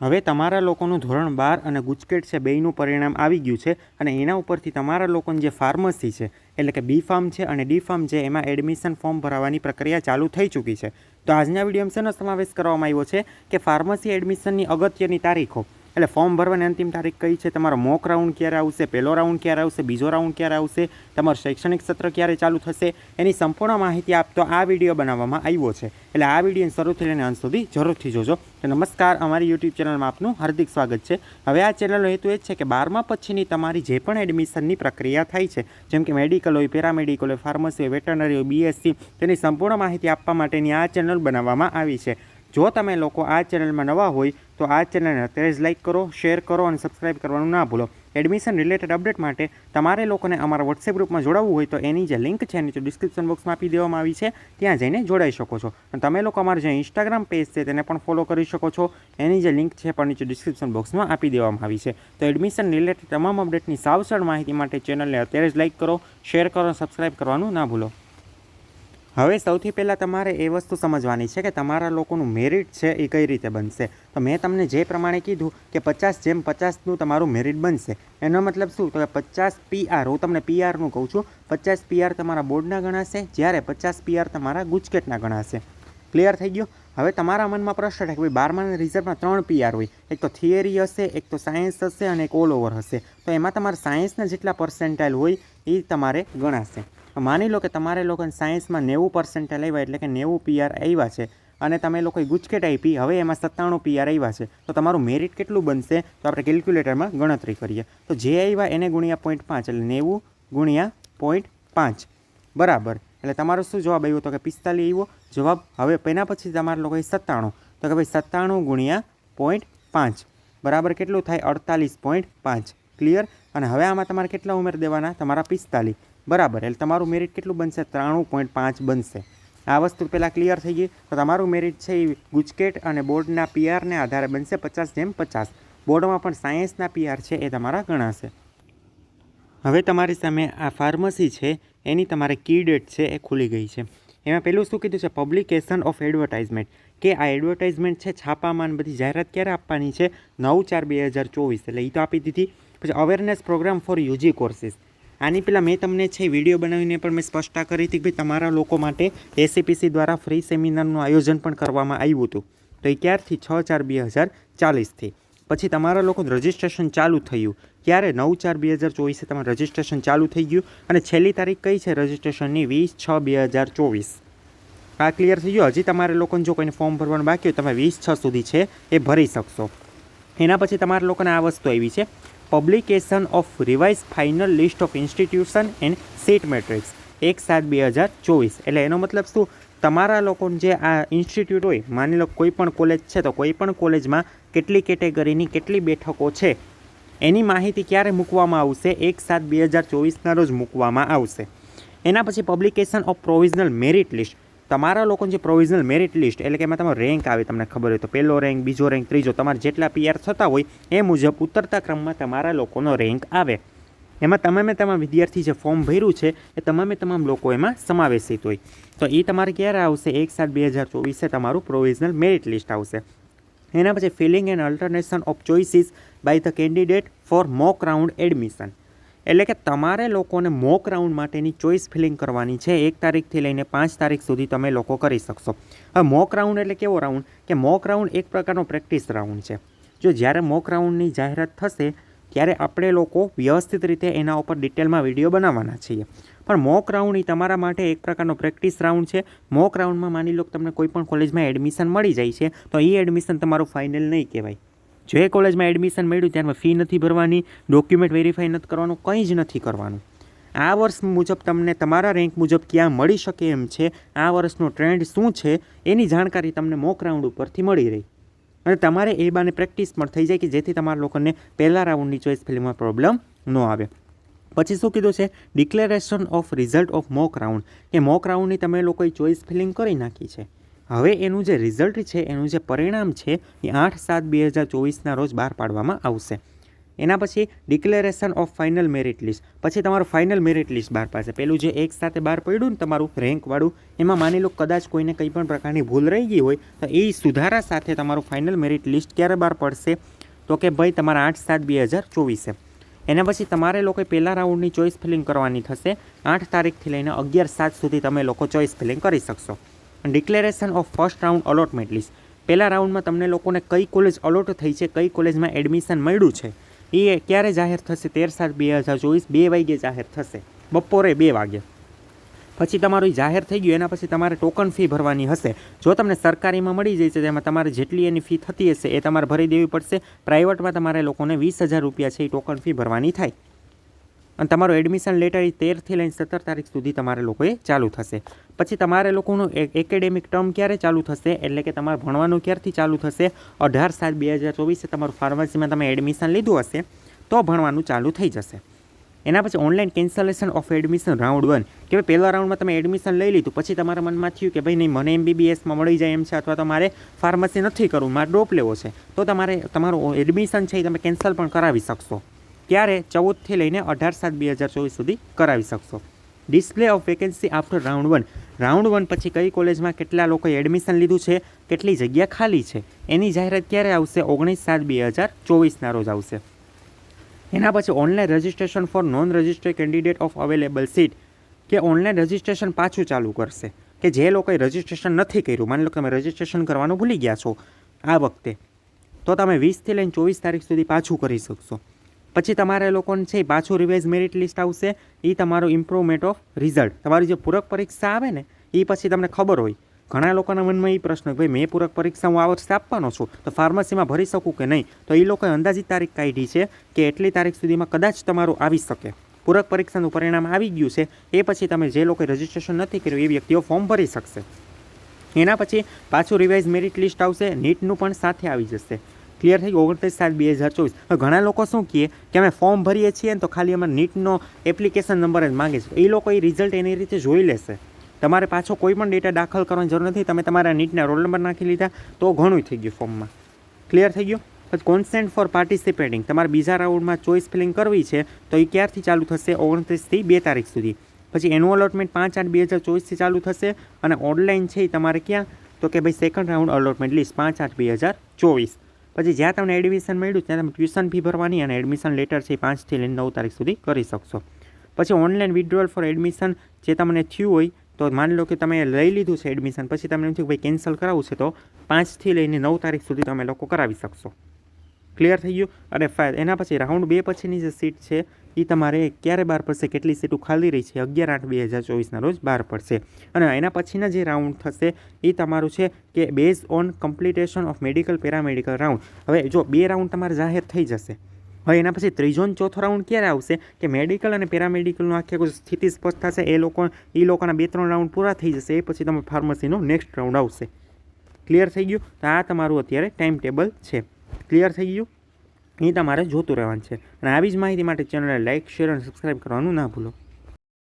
હવે તમારા લોકોનું ધોરણ બાર અને ગુજકેટ છે, બેયનું પરિણામ આવી ગયું છે અને એના ઉપરથી તમારા લોકોની જે ફાર્મસી છે, એટલે કે બી ફાર્મ છે અને ડી ફાર્મ છે, એમાં એડમિશન ફોર્મ ભરાવાની પ્રક્રિયા ચાલુ થઈ ચૂકી છે. તો આજના વિડીયોમાં શેનો સમાવેશ કરવામાં આવ્યો છે કે ફાર્મસી એડમિશનની અગત્યની તારીખો એટલે ફોર્મ ભરવાની અંતિમ તારીખ કઈ છે? તમારો મોક રાઉન્ડ ક્યારે આવશે? પહેલો રાઉન્ડ ક્યારે આવશે? બીજો રાઉન્ડ ક્યારે આવશે? તમારું શૈક્ષણિક સત્ર ક્યારે ચાલુ થશે? એની સંપૂર્ણ માહિતી આપતો આ વીડિયો બનાવવામાં આવ્યો છે. એટલે આ વીડિયો શરૂથી લઈને અંત સુધી જરૂરથી જોજો. તો નમસ્કાર, અમારી યુટ્યુબ ચેનલમાં આપનું હાર્દિક સ્વાગત છે. હવે આ ચેનલનો હેતુ એ છે કે બારમા પછીની તમારી જે પણ એડમિશનની પ્રક્રિયા થાય છે, જેમ કે મેડિકલ હોય, પેરામેડિકલ હોય, ફાર્મસી હોય, વેટરનરી હોય, બીએસસી, તેની સંપૂર્ણ માહિતી આપવા માટેની આ ચેનલ બનાવવામાં આવી છે. જો તમે લોકો આ ચેનલમાં નવા હોય, તો આ ચેનલને અત્યારે જ લાઇક કરો શેર કરો અને સબસ્ક્રાઇબ કરવાનું ના ભૂલો. એડમિશન રિલેટેડ અપડેટ માટે તમારે લોકોને અમારા વોટ્સએપ ગ્રુપમાં જોડાવવું હોય તો એની જે લિંક છે નીચે ડિસ્ક્રિપ્શન બોક્સમાં આપી દેવામાં આવી છે, ત્યાં જઈને જોડાઈ શકો છો. અને તમે લોકો અમારું જે ઇન્સ્ટાગ્રામ પેજ છે, તેને પણ ફોલો કરી શકો છો. એની જે લિંક છે પણ નીચે ડિસ્ક્રિપ્શન બોક્સમાં આપી દેવામાં આવી છે. તો એડમિશન રિલેટેડ તમામ અપડેટની સાવસળ માહિતી માટે ચેનલને અત્યારે જ લાઇક કરો શેર કરો અને કરવાનું ના ભૂલો. હવે સૌથી પહેલાં તમારે એ વસ્તુ સમજવાની છે કે તમારા લોકોનું મેરિટ છે એ કઈ રીતે બનશે. તો મેં તમને જે પ્રમાણે કીધું કે પચાસ જેમ પચાસનું તમારું મેરિટ બનશે. એનો મતલબ શું? તો કે પચાસ પીઆર હું તમને પીઆરનું કહું છું. પચાસ પીઆર તમારા બોર્ડના ગણાશે, જ્યારે પચાસ પીઆર તમારા ગુજકેટના ગણાશે. ક્લિયર થઈ ગયું? હવે તમારા મનમાં પ્રશ્ન થાય કે ભાઈ બારમાના રિઝલ્ટમાં ત્રણ પીઆર હોય. એક તો થિયરી હશે, એક તો સાયન્સ હશે અને એક ઓલ ઓવર હશે. તો એમાં તમારા સાયન્સના જેટલા પર્સન્ટાઇલ હોય, એ તમારે ગણાશે. માની લો કે તમારે લોકોને સાયન્સમાં નેવું પર્સન્ટેજ આવ્યા એટલે કે નેવું પીઆર આવ્યા છે અને તમે લોકોએ ગુજકેટ આપી, હવે એમાં સત્તાણું પીઆર આવ્યા છે, તો તમારું મેરિટ કેટલું બનશે? તો આપણે કેલ્ક્યુલેટરમાં ગણતરી કરીએ. તો જે આવ્યા એને ગુણ્યા પોઈન્ટ પાંચ, એટલે નેવું ગુણ્યા પોઈન્ટ પાંચ. બરાબર. એટલે તમારો શું જવાબ આવ્યો? તો કે પિસ્તાલીસ આવ્યો. જવાબ હવે એના પછી તમારા લોકોએ સત્તાણું. તો કે ભાઈ સત્તાણું ગુણ્યા પોઈન્ટ પાંચ. બરાબર કેટલું થાય? અડતાલીસ પોઈન્ટ પાંચ. ક્લિયર અને હવે આમાં તમારે કેટલા ઉમેર દેવાના? તમારા પિસ્તાલીસ. બરાબર, એટલે તમારું મેરિટ કેટલું બનશે? ત્રાણું પોઈન્ટ પાંચ બનશે. આ વસ્તુ પહેલાં ક્લિયર થઈ ગઈ. તો તમારું મેરિટ છે એ ગુજકેટ અને બોર્ડના પીઆરને આધારે બનશે પચાસ જેમ પચાસ. બોર્ડમાં પણ સાયન્સના પીઆર છે એ તમારા ગણાશે. હવે તમારી સામે આ ફાર્મસી છે, એની તમારે કી ડેટ છે એ ખુલી ગઈ છે. એમાં પહેલું શું કીધું છે? પબ્લિકેશન ઓફ એડવર્ટાઇઝમેન્ટ કે આ એડવર્ટાઇઝમેન્ટ છે છાપામાં બધી જાહેરાત ક્યારે આપવાની છે? નવ ચાર બે હજાર ચોવીસ. એટલે એ તો આપી દીધી. પછી awareness program for UG courses આની પહેલાં મેં તમને છે વીડિયો બનાવીને પણ મેં સ્પષ્ટતા કરી હતી કે ભાઈ તમારા લોકો માટે એસીપીસી દ્વારા ફ્રી સેમિનારનું આયોજન પણ કરવામાં આવ્યું હતું. તો એ ક્યારથી? છ ચાર બે હજાર ચાલીસથી. પછી તમારા લોકોનું રજિસ્ટ્રેશન ચાલુ થયું. ક્યારે? નવ ચાર બે હજાર ચોવીસે તમારું રજિસ્ટ્રેશન ચાલુ થઈ ગયું. અને છેલ્લી તારીખ કઈ છે રજિસ્ટ્રેશનની વીસ છ બે હજાર ચોવીસ. આ ક્લિયર થઈ ગયું? હજી તમારે લોકોને જો કોઈને ફોર્મ ભરવાનું બાકી હોય તમે વીસ છ સુધી છે એ ભરી શકશો. એના પછી તમારા લોકોને આ વસ્તુ આવી છે. Publication of revise final list of institution and seat matrix એક સાત બે હજાર ચોવીસ. એટલે એનો મતલબ શું? તમારા લોકોનું જે આ ઇન્સ્ટિટ્યૂટ હોય, માની લો કોઈ પણ કોલેજ છે, તો કોઈ પણ કોલેજમાં કેટલી કેટેગરીની કેટલી બેઠકો છે, એની માહિતી ક્યારે મૂકવામાં આવશે? એક સાત બે હજાર ચોવીસના રોજ મૂકવામાં આવશે. એના પછી publication of provisional merit list તમારા લોકોની જે પ્રોવિઝનલ મેરિટ લિસ્ટ એટલે કે એમાં તમારો રેન્ક આવે, તમને ખબર હોય તો પહેલો રેન્ક બીજો રેન્ક ત્રીજો, તમારે જેટલા પીઆર થતા હોય, એ મુજબ ઉતરતા ક્રમમાં તમારા લોકોનો રેન્ક આવે. એમાં તમામે તમામ વિદ્યાર્થી જે ફોર્મ ભર્યું છે, એ તમામે તમામ લોકો એમાં સમાવેશિત હોય. તો એ તમારે ક્યારે આવશે? એક સાત બે હજાર ચોવીસે તમારું પ્રોવિઝનલ મેરિટ લિસ્ટ આવશે. એના પછી filling and alternation of choices by the candidate for mock round admission એટલે કે તમારે લોકોને મોક રાઉન્ડ માટેની ચોઈસ ફિલિંગ કરવાની છે એક તારીખથી લઈને પાંચ તારીખ સુધી તમે લોકો કરી શકશો. હવે મોક રાઉન્ડ એટલે કેવો રાઉન્ડ કે મોક રાઉન્ડ એક પ્રકારનો પ્રેક્ટિસ રાઉન્ડ છે. જો જ્યારે મોક રાઉન્ડની જાહેરાત થશે, ત્યારે આપણે લોકો વ્યવસ્થિત રીતે એના ઉપર ડિટેલમાં વીડિયો બનાવવાના છીએ. પણ મોક રાઉન્ડ એ તમારા માટે એક પ્રકારનો પ્રેક્ટિસ રાઉન્ડ છે. મોક રાઉન્ડમાં માની લો તમને કોઈ પણ કોલેજમાં એડમિશન મળી જાય છે, તો એ એડમિશન તમારું ફાઇનલ નહીં કહેવાય. જે કોલેજમાં એડમિશન મળ્યું ત્યારમાં ફી નથી ભરવાની ડોક્યુમેન્ટ વેરીફાઈ નથી કરવાનું, કંઈ જ નથી કરવાનું. આ વર્ષ મુજબ તમને તમારા રેન્ક મુજબ ક્યાં મળી શકે એમ છે, આ વર્ષનો ટ્રેન્ડ શું છે, એની જાણકારી તમને મોક રાઉન્ડ ઉપરથી મળી રહી. અને તમારે એ બાને પ્રેક્ટિસ પણ થઈ જાય કે જેથી તમારા લોકોને પહેલા રાઉન્ડની ચોઈસ ફિલ્મમાં પ્રોબ્લેમ ન આવે. પછી શું કીધું છે? Declaration of result of mock round કે મોક રાઉન્ડની તમે લોકોએ ચોઈસ ફિલિંગ કરી નાખી છે. હવે એનું જે રિઝલ્ટ છે, એનું જે પરિણામ છે, એ આઠ સાત બે હજાર ચોવીસના રોજ બહાર પાડવામાં આવશે. એના પછી declaration of final merit list પછી તમારું ફાઇનલ મેરિટ લિસ્ટ બહાર પાસે પેલું જે એક સાથે બહાર પડ્યું ને તમારું રેન્કવાળું એમાં માની લો કદાચ કોઈને કંઈ પણ પ્રકારની ભૂલ રહી ગઈ હોય, તો એ સુધારા સાથે તમારું ફાઇનલ મેરિટ લિસ્ટ ક્યારે બહાર પડશે? તો કે ભાઈ તમારા આઠ સાત બે હજાર ચોવીસે. એના પછી તમારે લોકોએ પહેલા રાઉન્ડની ચોઇસ ફિલિંગ કરવાની થશે. આઠ તારીખથી લઈને અગિયાર સાત સુધી તમે લોકો ચોઇસ ફિલિંગ કરી શકશો. Declaration of first round allotment list પહેલા રાઉન્ડમાં તમને લોકોને કઈ કોલેજ અલોટ થઈ છે, કઈ કોલેજમાં એડમિશન મળ્યું છે, એ ક્યારે જાહેર થશે? તેર સાત બે હજાર ચોવીસ, બે વાગ્યે જાહેર થશે. બપોરે બે વાગે પછી તમારું જાહેર થઈ ગયું, એના પછી તમારે ટોકન ફી ભરવાની હશે. જો તમને સરકારીમાં મળી જાય છે તેમાં તમારે જેટલી એની ફી થતી હશે, એ તમારે ભરી દેવી પડશે. પ્રાઇવેટમાં તમારે લોકોને વીસ હજાર રૂપિયા છે એ ટોકન ફી ભરવાની થાય. અને તમારું એડમિશન લેટર એ તેરથી લઈને સત્તર તારીખ સુધી તમારે લોકોએ ચાલુ થશે. પછી તમારે લોકોનું એકેડેમિક ટર્મ ક્યારે ચાલુ થશે? એટલે કે તમારે ભણવાનું ક્યારથી ચાલુ થશે? અઢાર સાત બે હજાર ચોવીસે તમારું ફાર્મસીમાં તમે એડમિશન લીધું હશે, તો ભણવાનું ચાલુ થઈ જશે. એના પછી online cancellation of admission round one કે ભાઈ પહેલા રાઉન્ડમાં તમે એડમિશન લઈ લીધું, પછી તમારા મનમાં થયું કે ભાઈ નહીં, મને એમબીબીએસમાં મળી જાય એમ છે, અથવા તો મારે ફાર્મસી નથી કરવું, મારે ડ્રોપ લેવો છે, તો તમારે, તમારું એડમિશન છે એ તમે કેન્સલ પણ કરાવી શકશો. ત્યારે ચૌદથી લઈને અઢાર સાત બે હજાર ચોવીસ સુધી કરાવી શકશો. Display of vacancy after round one. Round one પછી કઈ કોલેજમાં કેટલા લોકોએ એડમિશન લીધું છે, કેટલી જગ્યા ખાલી છે, એની જાહેરાત ક્યારે આવશે? ઓગણીસ સાત બે હજાર ચોવીસના રોજ આવશે. એના પછી online registration for non registered candidate of available seat, કે ઓનલાઈન રજિસ્ટ્રેશન પાછું ચાલુ કરશે, કે જે લોકોએ રજિસ્ટ્રેશન નથી કર્યું, માની લો કે તમે રજિસ્ટ્રેશન કરવાનું ભૂલી ગયા છો આ વખતે, તો તમે વીસથી લઈને ચોવીસ તારીખ સુધી પાછું કરી શકશો. પછી તમારે લોકોને છે પાછું રિવાઇઝ મેરિટ લિસ્ટ આવશે એ તમારું ઇમ્પ્રુવમેન્ટ ઓફ રિઝલ્ટ તમારી જે પૂરક પરીક્ષા આવે ને એ પછી તમને ખબર હોય. ઘણા લોકોના મનમાં એ પ્રશ્ન ભાઈ, મેં પૂરક પરીક્ષા હું આ વર્ષે આપવાનો છું, તો ફાર્મસીમાં ભરી શકું કે નહીં? તો એ લોકોએ અંદાજિત તારીખ કાઢી છે કે એટલી તારીખ સુધીમાં કદાચ તમારું આવી શકે. પૂરક પરીક્ષાનું પરિણામ આવી ગયું છે, એ પછી તમે જે લોકોએ રજિસ્ટ્રેશન નથી કર્યું, એ વ્યક્તિઓ ફોર્મ ભરી શકશે. એના પછી પાછું રિવાઇઝ મેરિટ લિસ્ટ આવશે, નીટનું પણ સાથે આવી જશે. ક્લિયર થઈ ગયું, ઓગણત્રીસ સાત બે હજાર ચોવીસ. ઘણા લોકો શું કહે કે અમે ફોર્મ ભરીએ છીએ ને તો ખાલી અમારે નીટનો એપ્લિકેશન નંબર જ માગે છે એ લોકો એ રિઝલ્ટ એની રીતે જોઈ લેશે. તમારે પાછો કોઈ પણ ડેટા દાખલ કરવાની જરૂર નથી. તમે તમારા નીટના રોલ નંબર નાખી લીધા તો ઘણું થઈ ગયું ફોર્મમાં ક્લિયર થઈ ગયું? પછી કોન્સેન્ટ ફોર પાર્ટિસિપેટિંગ તમારે બીજા રાઉન્ડમાં ચોઈસ ફિલિંગ કરવી છે તો એ ક્યારથી ચાલુ થશે? ઓગણત્રીસથી બે તારીખ સુધી. પછી એનું અલોટમેન્ટ પાંચ આઠ બે હજાર ચોવીસથી ચાલુ થશે અને ઓનલાઈન છે એ તમારે ક્યાં? તો કે ભાઈ સેકન્ડ રાઉન્ડ અલોટમેન્ટ લિસ્ટ પાંચ આઠ બે હજાર ચોવીસ. પછી જ્યાં તમને એડમિશન મળ્યું ત્યાં તમે ટ્યુશન ફી ભરવાની અને એડમિશન લેટર છે પાંચથી લઈને નવ તારીખ સુધી કરી શકશો. પછી ઓનલાઈન વિડ્રોઅલ ફોર એડમિશન જે તમને થયું હોય તો માની લો કે તમે લઈ લીધું છે એડમિશન પછી તમને એમ થયું ભાઈ કેન્સલ કરાવવું છે તો પાંચથી લઈને નવ તારીખ સુધી તમે લોકો કરાવી શકશો. ક્લિયર થઈ ગયું? અને એના પછી રાઉન્ડ બે પછીની જે સીટ છે એ તમારે ક્યારે બહાર પડશે? કેટલી સીટો ખાલી રહી છે? અગિયાર આઠ બે હજાર ચોવીસના રોજ બહાર પડશે. અને એના પછીના જે રાઉન્ડ થશે એ તમારું છે કે base on completion of medical paramedical round હવે જો બે રાઉન્ડ તમારે જાહેર થઈ જશે, હવે એના પછી ત્રીજો અને ચોથો રાઉન્ડ ક્યારે આવશે? કે મેડિકલ અને પેરામેડિકલનું આખી આખું સ્થિતિ સ્પષ્ટ થશે, એ લોકો એ લોકોના બે ત્રણ રાઉન્ડ પૂરા થઈ જશે, એ પછી તમે ફાર્મસીનો નેક્સ્ટ રાઉન્ડ આવશે. ક્લિયર થઈ ગયું? તો આ તમારું અત્યારે ટાઈમ ટેબલ છે. ક્લિયર થઈ ગયું? એ તમારે જોતું રહેવાનું છે. અને આવી જ માહિતી માટે ચેનલને લાઇક શેર અને સબસ્ક્રાઈબ કરવાનું ના ભૂલો.